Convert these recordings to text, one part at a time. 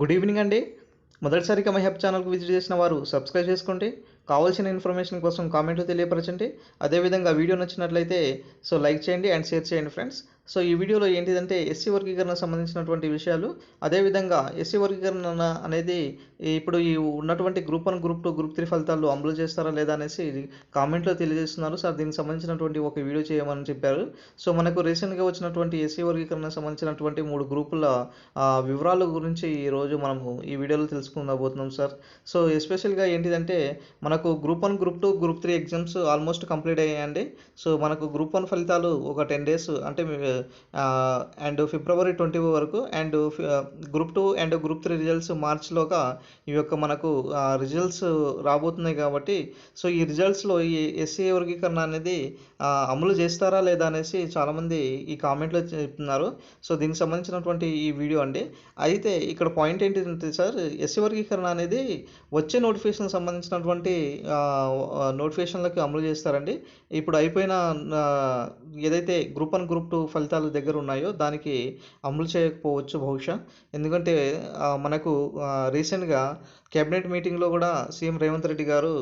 Good evening అండి. మొదటిసారిగా my help ఛానల్కి విజిట్ చేసిన వారు సబ్స్క్రైబ్ చేసుకోండి. కావాల్సిన ఇన్ఫర్మేషన్ కోసం కామెంట్లు తెలియపరచండి. అదేవిధంగా వీడియో నచ్చినట్లయితే సో లైక్ చేయండి అండ్ షేర్ చేయండి ఫ్రెండ్స్. సో ఈ వీడియోలో ఏంటిదంటే ఎస్సీ వర్గీకరణ సంబంధించినటువంటి విషయాలు. అదేవిధంగా ఎస్సీ వర్గీకరణ అనేది ఇప్పుడు ఈ ఉన్నటువంటి group one group two group three ఫలితాలు అమలు చేస్తారా లేదా అనేసి కామెంట్లో తెలియజేస్తున్నారు. సార్ దీనికి సంబంధించినటువంటి ఒక వీడియో చేయమని చెప్పారు. సో మనకు రీసెంట్గా వచ్చినటువంటి ఎస్సీ వర్గీకరణ సంబంధించినటువంటి మూడు గ్రూపుల వివరాల గురించి ఈరోజు మనము ఈ వీడియోలో తెలుసుకుందాబోతున్నాం సార్. సో ఎస్పెషల్గా ఏంటిదంటే మనకు group one group two group three exams almost complete అయ్యాయండి. సో మనకు గ్రూప్ వన్ ఫలితాలు ఒక టెన్ డేస్ అంటే అండ్ ఫిబ్రవరి ట్వంటీ వరకు and group two and group three results మార్చ్లోగా ఈ యొక్క మనకు రిజల్ట్స్ రాబోతున్నాయి కాబట్టి సో ఈ రిజల్ట్స్లో ఈ ఎస్సీ వర్గీకరణ అనేది అమలు చేస్తారా లేదా అనేసి చాలామంది ఈ కామెంట్లో చెప్తున్నారు. సో దీనికి సంబంధించినటువంటి ఈ వీడియో అండి. అయితే ఇక్కడ పాయింట్ ఏంటంటే సార్ ఎస్సీ వర్గీకరణ అనేది వచ్చే నోటిఫికేషన్ సంబంధించినటువంటి నోటిఫికేషన్లకి అమలు చేస్తారండి. ఇప్పుడు అయిపోయిన ఏదైతే గ్రూప్ వన్ గ్రూప్ టూ ఫలితాలు దగ్గర ఉన్నాయో దానికి అమలు చేయకపోవచ్చు బహుశా. ఎందుకంటే మనకు రీసెంట్గా కేబినెట్ మీటింగ్లో కూడా సీఎం రేవంత్ రెడ్డి గారు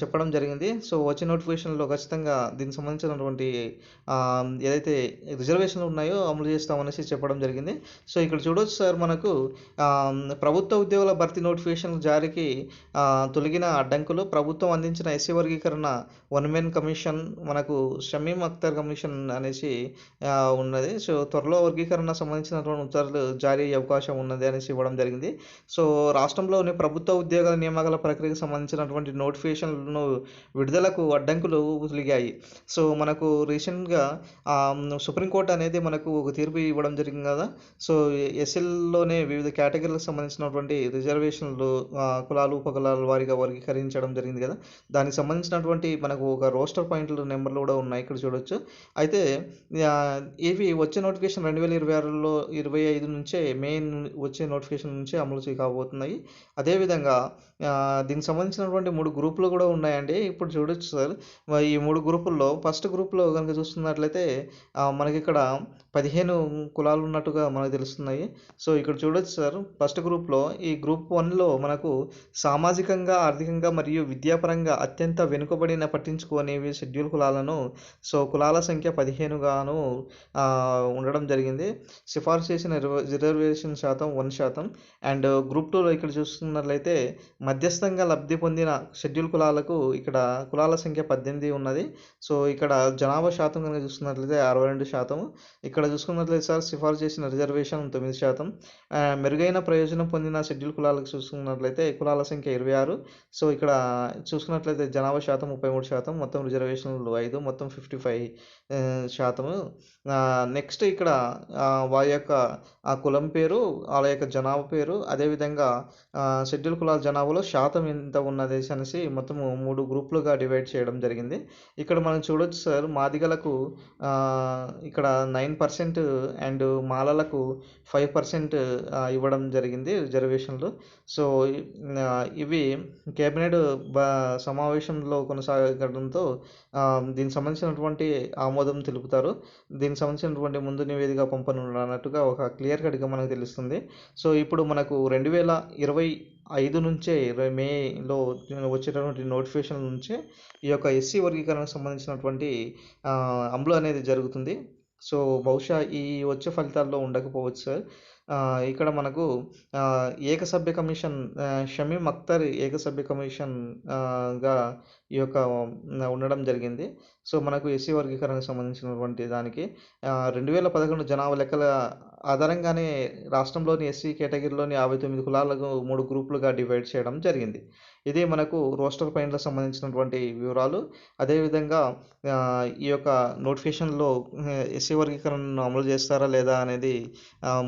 చెప్పడం జరిగింది. సో వచ్చే నోటిఫికేషన్లో ఖచ్చితంగా దీనికి సంబంధించినటువంటి ఏదైతే రిజర్వేషన్లు ఉన్నాయో అమలు చేస్తామనేసి చెప్పడం జరిగింది. సో ఇక్కడ చూడొచ్చు సార్ మనకు ప్రభుత్వ ఉద్యోగుల భర్తీ నోటిఫికేషన్ జారీకి తొలగిన అడ్డంకులు ప్రభుత్వం అందించిన ఎస్సీ వర్గీకరణ వన్ మెన్ కమిషన్ మనకు షమీం అఖ్తర్ కమిషన్ అనేసి ఉన్నది. సో త్వరలో వర్గీకరణ సంబంధించినటువంటి ఉత్తర్వులు జారీ అయ్యే అవకాశం ఉన్నది అనేసి ఇవ్వడం జరిగింది. సో రాష్ట్రంలో ప్రభుత్వ ఉద్యోగాల నియామకాల ప్రక్రియకు సంబంధించినటువంటి నోటిఫికేషన్లను విడుదలకు అడ్డంకులు తొలగాయి సో మనకు రీసెంట్గా సుప్రీంకోర్టు అనేది మనకు ఒక తీర్పు ఇవ్వడం జరిగింది కదా. సో ఎస్ఎల్లోనే వివిధ కేటగిరీలకు సంబంధించినటువంటి రిజర్వేషన్లు కులాలు ఉపకులాల వారిగా వర్గీకరించడం జరిగింది కదా. దానికి సంబంధించినటువంటి మనకు ఒక రోస్టర్ పాయింట్లు నెంబర్లు కూడా ఉన్నాయి ఇక్కడ చూడొచ్చు. అయితే ఇవి వచ్చే నోటిఫికేషన్ రెండు వేల ఇరవై ఆరులో ఇరవై ఐదు నుంచే మే ను- వచ్చే నోటిఫికేషన్ నుంచే అమలు కాబోతున్నాయి అదే అదేవిధంగా దీనికి సంబంధించినటువంటి మూడు గ్రూపులు కూడా ఉన్నాయండి. ఇప్పుడు చూడొచ్చు సార్. ఈ మూడు గ్రూపుల్లో ఫస్ట్ గ్రూప్లో కనుక చూస్తున్నట్లయితే మనకి ఇక్కడ పదిహేను కులాలు ఉన్నట్టుగా మనకు తెలుస్తున్నాయి. సో ఇక్కడ చూడొచ్చు సార్. ఫస్ట్ గ్రూప్లో ఈ గ్రూప్ వన్లో మనకు సామాజికంగా ఆర్థికంగా మరియు విద్యాపరంగా అత్యంత వెనుకబడిన పట్టించుకునేవి షెడ్యూల్ కులాలను సో కులాల సంఖ్య పదిహేనుగాను ఉండడం జరిగింది. సిఫార్సు చేసిన రివ- రిజర్వేషన్ శాతం వన్ శాతం. అండ్ గ్రూప్ టూలో ఇక్కడ చూస్తున్న చూసుకున్నట్లయితే మధ్యస్థంగా లబ్ధి పొందిన షెడ్యూల్ కులాలకు ఇక్కడ కులాల సంఖ్య పద్దెనిమిది ఉన్నది. సో ఇక్కడ జనాభా శాతం కనుక చూసుకున్నట్లయితే అరవై రెండు శాతం. ఇక్కడ చూసుకున్నట్లయితే సార్ సిఫార్సు చేసిన రిజర్వేషన్ తొమ్మిది శాతం. మెరుగైన ప్రయోజనం పొందిన షెడ్యూల్ కులాలకు చూసుకున్నట్లయితే కులాల సంఖ్య ఇరవై ఆరు. సో ఇక్కడ చూసుకున్నట్లయితే జనాభా శాతం ముప్పై మూడు శాతం. మొత్తం రిజర్వేషన్లు ఐదు మొత్తం ఫిఫ్టీ ఫైవ్ శాతము. నెక్స్ట్ ఇక్కడ వారి యొక్క ఆ కులం పేరు వాళ్ళ యొక్క జనాభా పేరు అదేవిధంగా షెడ్యూల్ కులాల జనాభాలో శాతం ఎంత ఉన్నది అనేసి మొత్తము మూడు గ్రూపులుగా డివైడ్ చేయడం జరిగింది. ఇక్కడ మనం చూడొచ్చు సార్ మాదిగలకు ఇక్కడ నైన్ పర్సెంట్ అండ్ మాలలకు ఫైవ్ పర్సెంట్ ఇవ్వడం జరిగింది రిజర్వేషన్లు. సో ఇవి కేబినెట్ బ సమావేశంలో కొనసాగడంతో దీనికి సంబంధించినటువంటి ఆమోదం తెలుపుతారు. దీనికి సంబంధించినటువంటి ముందు నివేదిక పంపనున్నట్టుగా ఒక క్లియర్ కట్గా మనకు తెలుస్తుంది. సో ఇప్పుడు మనకు రెండు వేల ఇరవై ఐదు నుంచే ఇరవై మేలో వచ్చేటటువంటి నోటిఫికేషన్ నుంచే ఈ యొక్క ఎస్సీ వర్గీకరణకు సంబంధించినటువంటి అమలు అనేది జరుగుతుంది. సో బహుశా ఈ వచ్చే ఫలితాల్లో ఉండకపోవచ్చు సార్ ఇక్కడ మనకు ఏకసభ్య కమిషన్ షమీమ్ అక్తర్ అఖ్తర్ ఏకసభ్య కమిషన్గా ఈ యొక్క ఉండడం జరిగింది. సో మనకు ఎస్సీ వర్గీకరణకు సంబంధించినటువంటి దానికి రెండు వేల పదకొండు జనాభా లెక్కల ఆధారంగానే రాష్ట్రంలోని ఎస్సీ కేటగిరీలోని యాభై తొమ్మిది కులాలకు మూడు గ్రూపులుగా డివైడ్ చేయడం జరిగింది. ఇది మనకు రోస్టర్ పైనలకు సంబంధించినటువంటి వివరాలు. అదేవిధంగా ఈ యొక్క నోటిఫికేషన్లో ఎస్సీ వర్గీకరణను అమలు చేస్తారా లేదా అనేది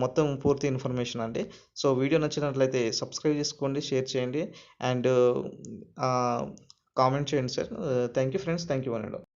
మొత్తం పూర్తి ఇన్ఫర్మేషన్ అండి. సో వీడియో నచ్చినట్లయితే సబ్స్క్రైబ్ చేసుకోండి షేర్ చేయండి. అండ్ కామెంట్ చేయండి sir. Thank you friends. Thank you అండి